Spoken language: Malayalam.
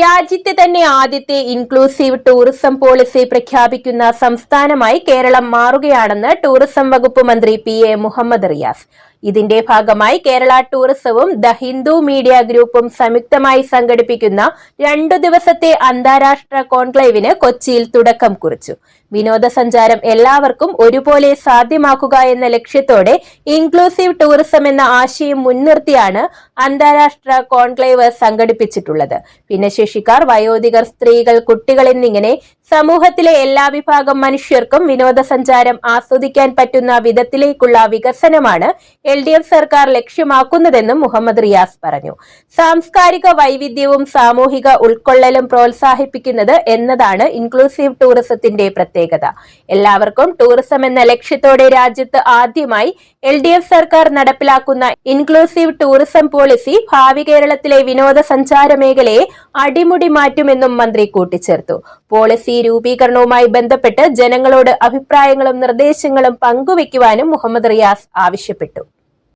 രാജ്യത്തെ തന്നെ ആദ്യത്തെ ഇൻക്ലൂസീവ് ടൂറിസം പോളിസി പ്രഖ്യാപിക്കുന്ന സംസ്ഥാനമായി കേരളം മാറുകയാണെന്ന് ടൂറിസം വകുപ്പ് മന്ത്രി പി എ മുഹമ്മദ് റിയാസ്. ഇതിന്റെ ഭാഗമായി കേരള ടൂറിസവും ദ ഹിന്ദു മീഡിയ ഗ്രൂപ്പും സംയുക്തമായി സംഘടിപ്പിക്കുന്ന രണ്ടു ദിവസത്തെ അന്താരാഷ്ട്ര കോൺക്ലേവിന് കൊച്ചിയിൽ തുടക്കം കുറിച്ചു. വിനോദസഞ്ചാരം എല്ലാവർക്കും ഒരുപോലെ സാധ്യമാക്കുക എന്ന ലക്ഷ്യത്തോടെ ഇൻക്ലൂസീവ് ടൂറിസം എന്ന ആശയം മുൻനിർത്തിയാണ് അന്താരാഷ്ട്ര കോൺക്ലേവ് സംഘടിപ്പിച്ചിട്ടുള്ളത്. ഭിന്നശേഷിക്കാർ വയോധികർ സ്ത്രീകൾ കുട്ടികൾ എന്നിങ്ങനെ സമൂഹത്തിലെ എല്ലാ വിഭാഗം മനുഷ്യർക്കും വിനോദസഞ്ചാരം ആസ്വദിക്കാൻ പറ്റുന്ന വിധത്തിലേക്കുള്ള വികസനമാണ് എൽ ഡി എഫ് സർക്കാർ ലക്ഷ്യമാക്കുന്നതെന്നും മുഹമ്മദ് റിയാസ് പറഞ്ഞു. സാംസ്കാരിക വൈവിധ്യവും സാമൂഹിക ഉൾക്കൊള്ളലും പ്രോത്സാഹിപ്പിക്കുന്നത് എന്നതാണ് ഇൻക്ലൂസീവ് ടൂറിസത്തിന്റെ പ്രത്യേകത. എല്ലാവർക്കും ടൂറിസം എന്ന ലക്ഷ്യത്തോടെ രാജ്യത്ത് ആദ്യമായി എൽ ഡി എഫ് സർക്കാർ നടപ്പിലാക്കുന്ന ഇൻക്ലൂസീവ് ടൂറിസം പോളിസി ഭാവി കേരളത്തിലെ വിനോദസഞ്ചാര മേഖലയെ അടിമുടി മാറ്റുമെന്നും മന്ത്രി കൂട്ടിച്ചേർത്തു. പോളിസി രൂപീകരണവുമായി ബന്ധപ്പെട്ട് ജനങ്ങളോട് അഭിപ്രായങ്ങളും നിർദ്ദേശങ്ങളും പങ്കുവയ്ക്കുവാനും മുഹമ്മദ് റിയാസ് ആവശ്യപ്പെട്ടു.